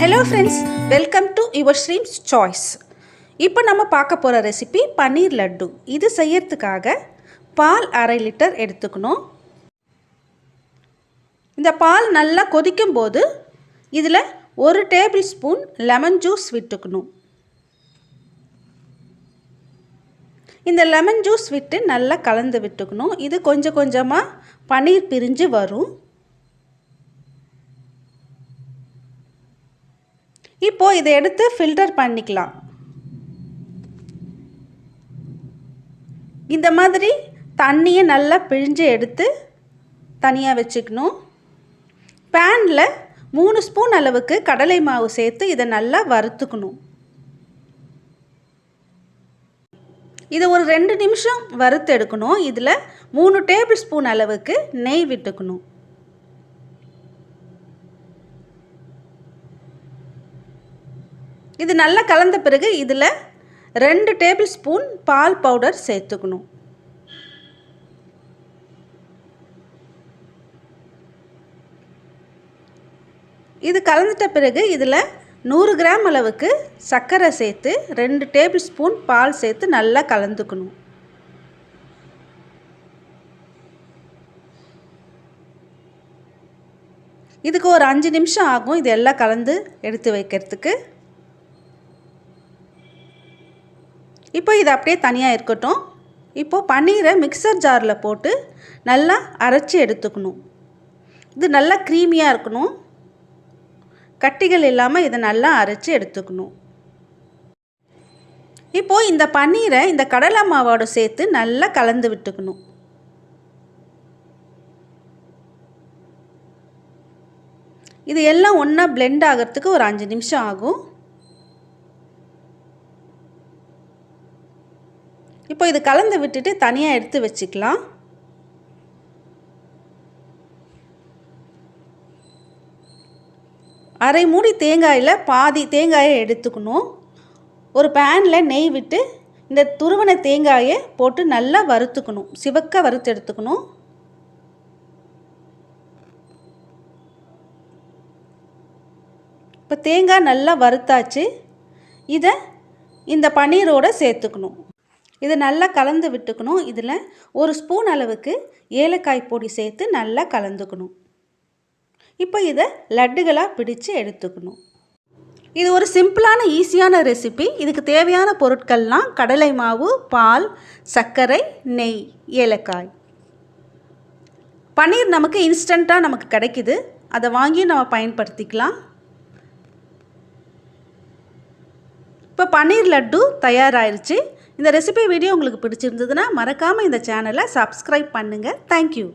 Hello friends welcome to your streams choice இப்போ நம்ம பார்க்க போகிற ரெசிபி பன்னீர் லட்டு. இது செய்யறதுக்காக பால் அரை லிட்டர் எடுத்துக்கணும். இந்த பால் நல்லா கொதிக்கும் போது இதில் ஒரு டேபிள் ஸ்பூன் லெமன் ஜூஸ் விட்டுக்கணும். இந்த லெமன் ஜூஸ் விட்டு நல்லா கலந்து விட்டுக்கணும். இது கொஞ்சம் கொஞ்சமாக பன்னீர் பிரிஞ்சு வரும். இப்போது இதை எடுத்து ஃபில்டர் பண்ணிக்கலாம். இந்த மாதிரி தண்ணியை நல்லா பிழிஞ்சு எடுத்து தனியாக வச்சுக்கணும். பேனில் மூணு ஸ்பூன் அளவுக்கு கடலை மாவு சேர்த்து இதை நல்லா வறுத்துக்கணும். இதை ஒரு ரெண்டு நிமிஷம் வறுத்து எடுக்கணும். இதில் மூணு டேபிள் ஸ்பூன் அளவுக்கு நெய் விட்டுக்கணும். இது நல்லா கலந்த பிறகு இதில் ரெண்டு டேபிள் ஸ்பூன் பால் பவுடர் சேர்த்துக்கணும். இது கலந்துட்ட பிறகு இதில் நூறு கிராம் அளவுக்கு சர்க்கரை சேர்த்து ரெண்டு டேபிள் ஸ்பூன் பால் சேர்த்து நல்லா கலந்துக்கணும். இதுக்கு ஒரு அஞ்சு நிமிஷம் ஆகும் இது எல்லாம் கலந்து எடுத்து வைக்கிறதுக்கு. இப்போ இது அப்படியே தனியாக இருக்கட்டும். இப்போது பன்னீரை மிக்சர் ஜாரில் போட்டு நல்லா அரைச்சி எடுத்துக்கணும். இது நல்லா க்ரீமியாக இருக்கணும். கட்டிகள் இல்லாமல் இதை நல்லா அரைச்சி எடுத்துக்கணும். இப்போது இந்த பன்னீரை இந்த கடலை மாவோடு சேர்த்து நல்லா கலந்து விட்டுக்கணும். இது எல்லாம் ஒன்றா பிளெண்ட் ஆகிறதுக்கு ஒரு அஞ்சு நிமிஷம் ஆகும். இப்போ இது கலந்து விட்டுட்டு தனியாக எடுத்து வச்சுக்கலாம். அரை மூடி தேங்காயில் பாதி தேங்காயை எடுத்துக்கணும். ஒரு பேனில் நெய் விட்டு இந்த துருவன தேங்காயை போட்டு நல்லா வறுத்துக்கணும். சிவக்க வறுத்து எடுத்துக்கணும். இப்போ தேங்காய் நல்லா வறுத்தாச்சு. இதை இந்த பன்னீரோடு சேர்த்துக்கணும். இதை நல்லா கலந்து விட்டுக்கணும். இதில் ஒரு ஸ்பூன் அளவுக்கு ஏலக்காய் பொடி சேர்த்து நல்லா கலந்துக்கணும். இப்போ இதை லட்டுகளாக பிடித்து எடுத்துக்கணும். இது ஒரு சிம்பிளான ஈஸியான ரெசிபி. இதுக்கு தேவையான பொருட்கள்லாம் கடலை மாவு பால் சர்க்கரை நெய் ஏலக்காய். பன்னீர் நமக்கு இன்ஸ்டண்ட்டாக நமக்கு கிடைக்குது. அதை வாங்கி நம்ம பயன்படுத்திக்கலாம். இப்போ பன்னீர் லட்டு தயாராகிருச்சு இந்த ரெசிபி வீடியோ உங்களுக்கு பிடிச்சிருந்ததுன்னா மறக்காமல் இந்த சேனலை சப்ஸ்கிரைப் பண்ணுங்கள் தேங்க்யூ